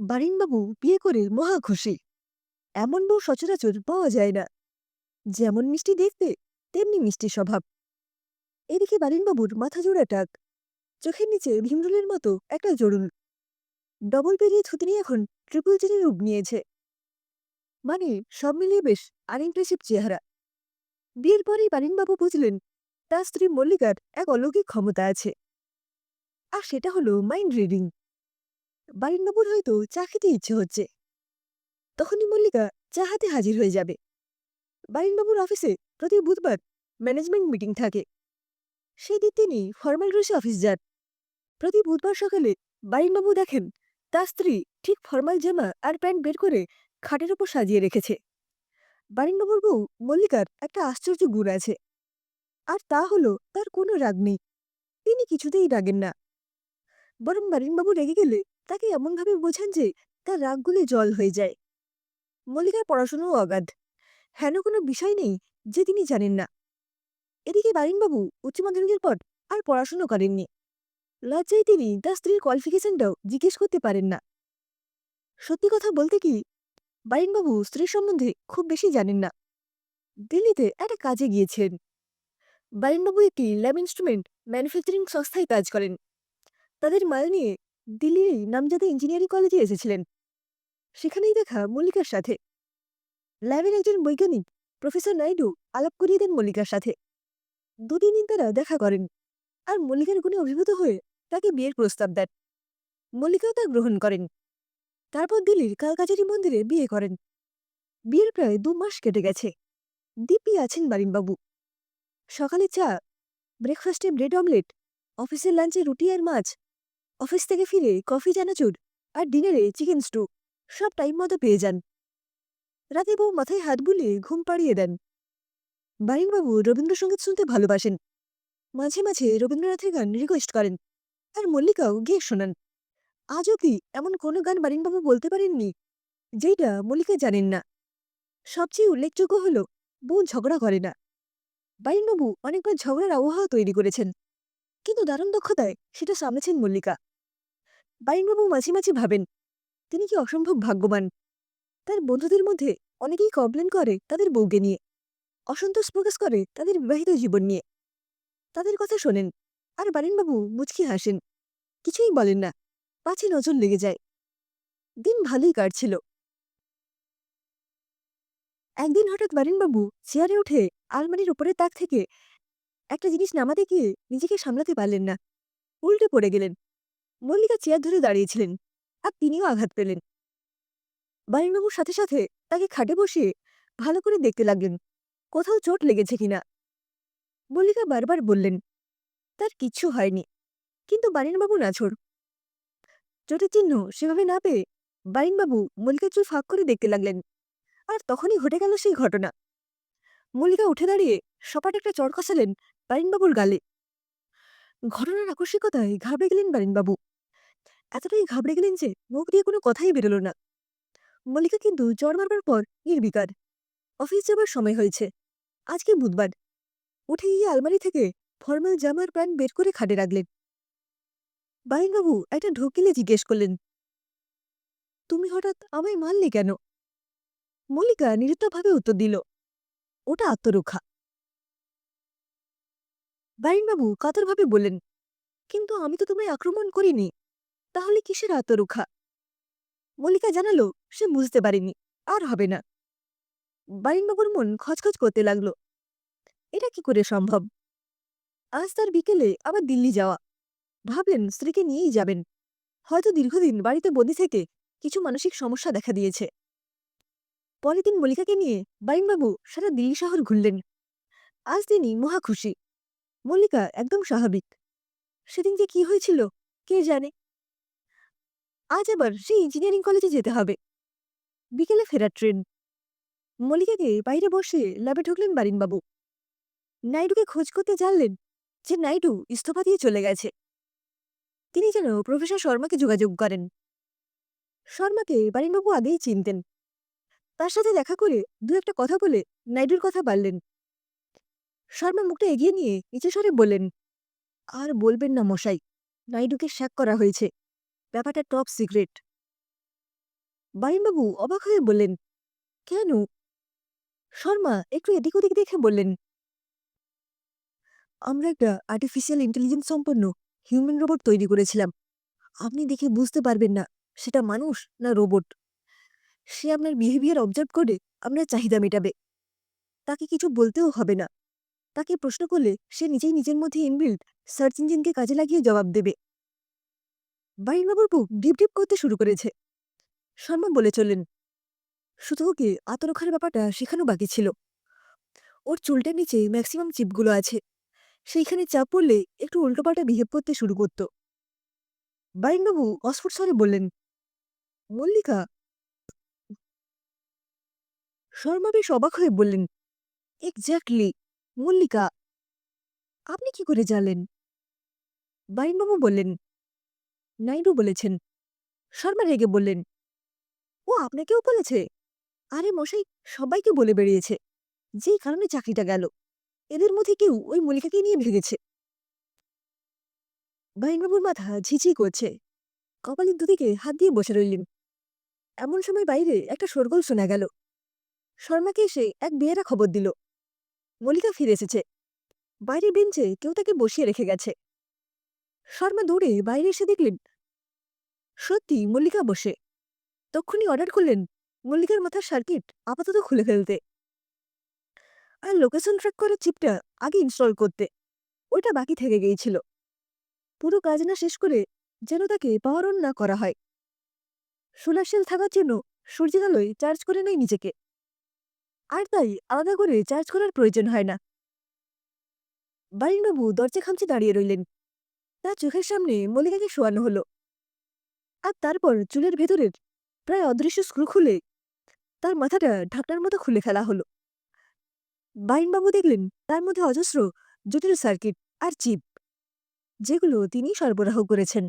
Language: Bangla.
বারিনবাবু বিয়ে করে মহা খুশি। এমন বউ সচরাচর পাওয়া যায় না। যেমন মিষ্টি দেখতে, তেমনি মিষ্টি স্বভাব। এদিকে বারিনবাবুর মাথা জোড়া টাক, চোখের নিচে ভীমরুলের মতো একটা জরুল। ডবল পেরিয়ে থুতনি এখন ট্রিপল চেনের রূপ নিয়েছে। মানে সব মিলিয়ে বেশ আনইমপ্রেসিভ চেহারা। বিয়ের পরেই বারিনবাবু বুঝলেন, তার স্ত্রী মল্লিকার এক অলৌকিক ক্ষমতা আছে। আর সেটা হলো মাইন্ড রিডিং বারিনবাবুর হয়তো চা খেতে ইচ্ছে হচ্ছে। তখনই মল্লিকা চা হাতে হাজির হয়ে যাবে। বারিনবাবুর অফিসে প্রতি বুধবার ম্যানেজমেন্ট মিটিং থাকে। সেই দিন তিনি ফর্মাল ড্রেসে অফিস যান। প্রতি বুধবার সকালে বারিনবাবু দেখেন তার স্ত্রী ঠিক ফর্মাল জামা আর প্যান্ট বের করে খাটের ওপর সাজিয়ে রেখেছে। বারিনবাবুর বউ মল্লিকার একটা আশ্চর্য গুণ আছে। আর তা হলো তার কোনো রাগ নেই। তিনি কিছুতেই রাগেন না। বরং বারিনবাবু রেগে গেলে তাকে এমনভাবে বোঝান যে তার রাগগুলি জল হয়ে যায়। মল্লিকার পড়াশোনাও অগাধ। হেন কোনো বিষয় নেই যে তিনি জানেন না। এদিকে বারিনবাবু উচ্চ মাধ্যমিকের পর আর পড়াশুনো করেননি। লজ্জায় তিনি তার স্ত্রীর কোয়ালিফিকেশনটাও জিজ্ঞেস করতে পারেন না। সত্যি কথা বলতে কি, বারিনবাবু স্ত্রীর সম্বন্ধে খুব বেশি জানেন না। দিল্লিতে একটা কাজে গিয়েছেন। বারিনবাবু একটি ল্যাব ইনস্ট্রুমেন্ট ম্যানুফ্যাকচারিং সংস্থায় কাজ করেন। তাদের মাল নিয়ে দিল্লির নামজাদা ইঞ্জিনিয়ারিং কলেজে এসেছিলেন। সেখানেই দেখা মল্লিকার সাথে। ল্যাবের একজন বৈজ্ঞানিক, প্রফেসর নাইডু, আলাপ করিয়ে দেন মল্লিকার সাথে। দুদিনই তারা দেখা করেন আর মল্লিকার গুণে অভিভূত হয়ে তাকে বিয়ের প্রস্তাব দেন। মল্লিকাও তা গ্রহণ করেন। তারপর দিল্লির কালকাচারি মন্দিরে বিয়ে করেন। বিয়ের প্রায় দু মাস কেটে গেছে। দিব্যি আছেন বারিনবাবু সকালে চা ব্রেকফাস্টে ব্রেড অমলেট অফিসের লাঞ্চে রুটি আর মাছ অফিস থেকে ফিরে কফি চানাচুর আর ডিনারে চিকেন স্টু, সব টাইম মতো পেয়ে যান। রাতে বউ মাথায় হাত বুলিয়ে ঘুম পাড়িয়ে দেন। বারিনবাবু রবীন্দ্রসঙ্গীত শুনতে ভালোবাসেন। মাঝে মাঝে রবীন্দ্রনাথের গান রিকোয়েস্ট করেন আর মল্লিকাও গিয়ে শোনান। আজ অব্দি এমন কোনো গান বারিনবাবু বলতে পারেননি, যেইটা মল্লিকা জানেন না। সবচেয়ে উল্লেখযোগ্য হল, বউ ঝগড়া করে না। বারিনবাবু অনেকবার ঝগড়ার আবহাওয়া তৈরি করেছেন। কিন্তু দারুণ দক্ষতায় সেটা সামলেছেন মল্লিকা। বারিনবাবু মাঝে মাঝে ভাবেন, তিনি কি অসম্ভব ভাগ্যবান? তার বন্ধুদের মধ্যে অনেকেই কমপ্লেন করে তাদের বউকে নিয়ে, অসন্তোষ প্রকাশ করে তাদের বিবাহিত জীবন নিয়ে। তাদের কথা শোনেন, আর বারিনবাবু মুচকি হাসেন, কিছুই বলেন না, পাছে নজর লেগে যায়। দিন ভালোই কাটছিল। একদিন হঠাৎ বারিনবাবু চেয়ারে উঠে আলমারির উপরের তাক থেকে একটা জিনিস নামাতে গিয়ে নিজেকে সামলাতে পারলেন না, উল্টে পড়ে গেলেন। মল্লিকা চেয়ার ধরে দাঁড়িয়েছিলেন আর তিনিও আঘাত পেলেন। বারিনবাবুর সাথে সাথে তাকে খাটে বসিয়ে ভালো করে দেখতে লাগলেন, কোথাও চোট লেগেছে কিনা। মল্লিকা বারবার বললেন, তার কিচ্ছু হয়নি, কিন্তু বারিনবাবু নাছোড় চোটের চিহ্ন সেভাবে না পেয়ে বারিনবাবু মল্লিকার চুল ফাঁক করে দেখতে লাগলেন, আর তখনই ঘটে গেল সেই ঘটনা। মল্লিকা উঠে দাঁড়িয়ে সপাট একটা চড় খসালেন বারিনবাবুর গালে। ঘটনার আকস্মিকতায় ঘাবড়ে গেলেন বারিনবাবু এতটাই ঘাবড়ে গেলেন যে মুখ দিয়ে কোনো কথাই বেরোল না। মল্লিকা কিন্তু জ্বর মারবার পর নির্বিকার। অফিস যাবার সময় হয়েছে। আজকে বুধবার। উঠে গিয়ে আলমারি থেকে ফর্মাল জামার প্যান্ট বের করে খাটে রাখলেন। বারিনবাবু একটা ঢোকিলে জিজ্ঞেস করলেন, তুমি হঠাৎ আমায় মারলে কেন? মল্লিকা নিরুত্তরভাবে উত্তর দিল, ওটা আত্মরক্ষা। বারিনবাবু কাতরভাবে বললেন, কিন্তু আমি তো তোমায় আক্রমণ করিনি। তাহলে কিসের আত্মরক্ষা মল্লিকা জানালো, সে বুঝতে পারেনি, আর হবে না। বারিনবাবুর মন খচখচ করতে লাগল। এটা কি করে সম্ভব? আজ তার বিকেলে আবার দিল্লি যাওয়া। ভাবলেন স্ত্রীকে নিয়েই যাবেন। হয়তো দীর্ঘদিন বাড়িতে বন্দি থেকে কিছু মানসিক সমস্যা দেখা দিয়েছে। পরের দিন মল্লিকাকে নিয়ে বারিনবাবু সারা দিল্লি শহর ঘুরলেন। আজ তিনি মহা খুশি। মল্লিকা একদম স্বাভাবিক। সেদিন যে কি হয়েছিল, কে জানে? আজ আবার সেই ইঞ্জিনিয়ারিং কলেজে যেতে হবে। বিকেলে ফেরার ট্রেন। মল্লিকাকে বাইরে বসে ল্যাবে ঢুকলেন বারিনবাবু। নাইডুকে খোঁজ করতে জানলেন যে নাইডু ইস্তফা দিয়ে চলে গেছে। তিনি যেন প্রফেসর শর্মাকে যোগাযোগ করেন। শর্মাকে বারিনবাবু আগেই চিনতেন। তার সাথে দেখা করে দু একটা কথা বলে নাইডুর কথা বাড়লেন শর্মা মুখটা এগিয়ে নিয়ে নিচে স্বরে বললেন, আর বলবেন না মশাই, নাইডুকে শ্যাক করা হয়েছে। ব্যাপারটা টপ সিক্রেট বারিনবাবু অবাক হয়ে বললেন, কেন? শর্মা, একটু এদিক ওদিক দেখে বললেন। আমরা একটা আর্টিফিশিয়াল ইন্টেলিজেন্স সম্পন্ন হিউম্যান রোবট তৈরি করেছিলাম। আপনি দেখে বুঝতে পারবেন না সেটা মানুষ না রোবট সে আপনার বিহেভিয়ার অবজার্ভ করে আপনার চাহিদা মেটাবে। তাকে কিছু বলতেও হবে না। তাকে প্রশ্ন করলে সে নিজেই নিজের মধ্যে ইনবিল্ড সার্চ ইঞ্জিনকে কাজে লাগিয়ে জবাব দেবে। বাড়ির বুক ডিপ ডিপ করতে শুরু করেছে। শর্মা বলে চললেন, শুধু ওকে আত্মরক্ষার ব্যাপারটা শেখানো বাকি ছিল? ওর চুলটার নিচে ম্যাক্সিমাম চিপগুলো আছে। সেইখানে চাপ পড়লে একটু উল্টোপাল্টা বিহেভ করতে শুরু করত। বারিনবাবু অস্ফুট স্বরে বললেন, মল্লিকা শর্মা বেশ অবাক হয়ে বললেন এক্স্যাক্টলি মল্লিকা, আপনি কি করে জানলেন? বারিনবাবু বললেন নাইডু বলেছেন। শর্মা রেগে বললেন, ও আপনাকেও বলেছে? আরে মশাই, সবাইকে বলে বেরিয়েছে যেই কারণে চাকরিটা গেল। এদের মধ্যে কেউ ওই মল্লিকাকে নিয়ে ভেগেছে। বারিনবাবুর মাথা ঝিঝি করছে। কপালের দুদিকে হাত দিয়ে বসে রইলেন। এমন সময় বাইরে একটা শোরগোল শোনা গেল। শর্মাকে এসে এক বিয়েরা খবর দিল। মল্লিকা ফিরে এসেছে। বাইরের বেঞ্চে কেউ তাকে বসিয়ে রেখে গেছে। শর্মা দৌড়ে বাইরে এসে দেখলেন সত্যি, মল্লিকা বসে। তক্ষুনি অর্ডার করলেন, মল্লিকার মাথার সার্কিট আপাতত খুলে ফেলতে। আর লোকেশন ট্র্যাক করে চিপটা আগে ইনস্টল করতে। ওইটা বাকি থেকে গিয়েছিল। পুরো কাজ না শেষ করে যেন তাকে পাওয়ার না করা হয়। সোলার সেল থাকার জন্য সূর্যের আলোয় চার্জ করে নেয় নিজেকে। আর তাই আলাদা করে চার্জ করার প্রয়োজন হয় না। বারিনবাবু দরজা খামচে দাঁড়িয়ে রইলেন। তার চোখের সামনে মল্লিকাকে শোয়ানো হলো। আর তারপর চুলের ভেতরের প্রায় অদৃশ্য স্ক্রু খুলে তার মাথাটা ঢাকনার মতো খুলে ফেলা হলো। বাইনবাবু দেখলেন তার মধ্যে অজস্র জটিল সার্কিট আর চিপ, যেগুলো তিনি সরবরাহ করেছেন।